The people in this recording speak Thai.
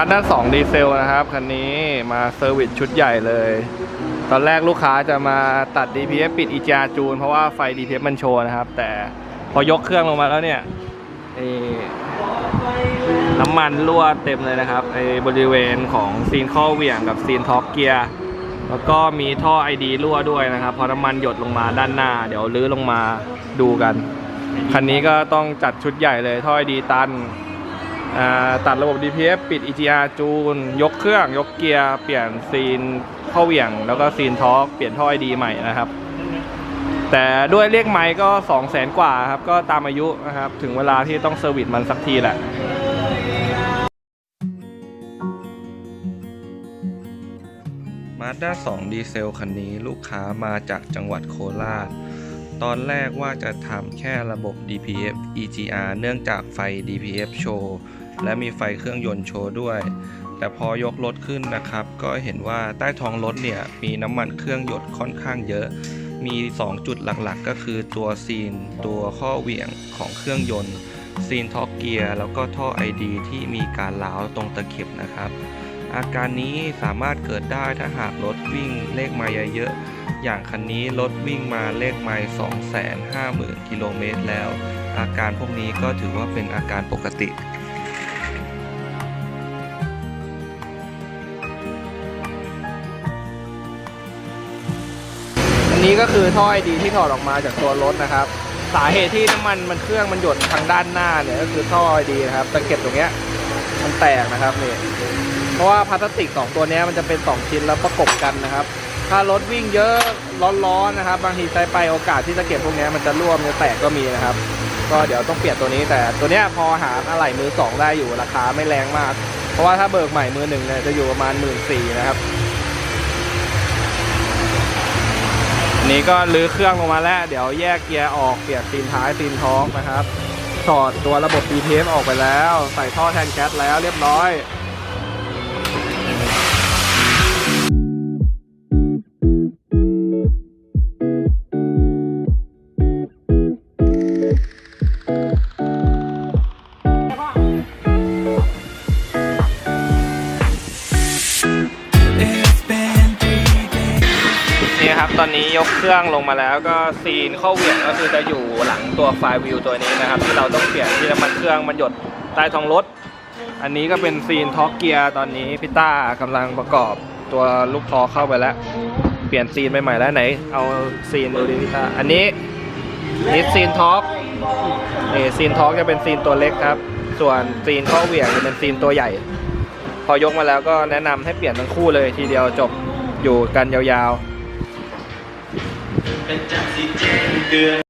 มาด้าน2ดีเซลนะครับ คันนี้มาเซอร์วิสชุดใหญ่เลย ตอนแรกลูกค้าจะมาตัด DPF ปิด EGR จูน เพราะว่าไฟ DPF มันโชว์นะครับ แต่พอยกเครื่องลงมาแล้วเนี่ยน้ำมันรั่วเต็มเลยนะครับไอ้บริเวณของซีนข้อเหวี่ยงกับซีนท็อปเกียร์แล้วก็มีท่อ ID รั่วด้วยนะครับพราะน้ำมันหยดลงมาด้านหน้า เดี๋ยวลื้อลงมาดูกัน คันนี้ก็ต้องจัดชุดใหญ่เลยท่อ ID ตัน ตัดระบบ DPF ปิด EGR จูน ยกเครื่อง ยกเกียร์ เปลี่ยนซีนเข้าเหวี่ยง แล้วก็ซีนทอร์กเปลี่ยนท่อไอดีใหม่นะครับ แต่ด้วยเลขไม้ก็2 0 0แสนกว่าครับ ก็ตามอายุนะครับ ถึงเวลาที่ต้องเซอร์วิสมันสักทีแหละมาด้า2ดีเซลคันนี้ลูกค้ามาจากจังหวัดโคราช ตอนแรกว่าจะทำแค่ระบบ DPF EGR เนื่องจากไฟ DPF โชว์ และมีไฟเครื่องยนต์โชว์ด้วย แต่พอยกรถขึ้นนะครับ ก็เห็นว่าใต้ท้องรถเนี่ยมีน้ำมันเครื่องหยดค่อนข้างเยอะ มี 2 จุดหลักๆ ก็คือตัวซีน ตัวข้อเหวี่ยงของเครื่องยนต์ ซีนท็อกเกียร์แล้วก็ท่อ ID ที่มีการล้าวตรงตะเข็บนะครับ อาการนี้สามารถเกิดได้ถ้าหากรถวิ่งเลขไมล์เยอะๆ อย่างคันนี้รถวิ่งมาเลขไมล์250,000 กิโลเมตรแล้ว อาการพวกนี้ก็ถือว่าเป็นอาการปกติอันนี้ก็คือท่อไอดีที่ถอดออกมาจากตัวรถนะครับ สาเหตุที่น้ำมันมันเครื่องมันหยดทางด้านหน้าเนี่ยก็คือท่อไอดีนะครับตะเก็บตรงเนี้ยมันแตกนะครับเนี่ยเพราะว่าพลาสติก 2 ตัวนี้มันจะเป็น 2 ชิ้นแล้วประกบกันนะครับ ถ้ารถวิ่งเยอะร้อนๆนะครับ บางทีใช้ไปโอกาสที่จะเก็บพวกนี้มันจะร่วมจะแตกก็มีนะครับ ก็เดี๋ยวต้องเปลี่ยนตัวนี้แต่ตัวเนี้ยพอหาอะไหล่มือสองได้อยู่ราคาไม่แรงมาก เพราะว่าถ้าเบิกใหม่มือหนึ่งเนี่ยจะอยู่ประมาณหมื่นสี่นะครับนี้ก็ลื้อเครื่องลงมาแล้ว เดี๋ยวแยกเกียร์ออกเปลี่ยนซีนท้ายซีนท้องนะครับถอดตัวระบบ DPF ออกไปแล้ว ใส่ท่อแทนแก๊สแล้วเรียบร้อย ครับ ตอนนี้ยกเครื่องลงมาแล้วก็ซีนเข้าเหวี่ยงก็คือจะอยู่หลังตัวไฟวิวตัวนี้นะครับ ที่เราต้องเปลี่ยนที่น้ำมันเครื่องมันหยดใต้ท้องรถ อันนี้ก็เป็นซีนท็อกเกียร์ตอนนี้พี่ต้ากำลังประกอบตัวลูกทอเข้าไปแล้ว เปลี่ยนซีนใหม่ๆแล้วไหน เอาซีนดูดิพี่ต้าอันนี้นี่ซีนท็อกนี่ซีนท็อกจะเป็นซีนตัวเล็กครับ ส่วนซีนเข้าเหวี่ยงจะเป็นซีนตัวใหญ่ พอยกมาแล้วก็แนะนำให้เปลี่ยนทั้งคู่เลยทีเดียวจบอยู่กันยาวๆ เป็นจับสิเจนเดือน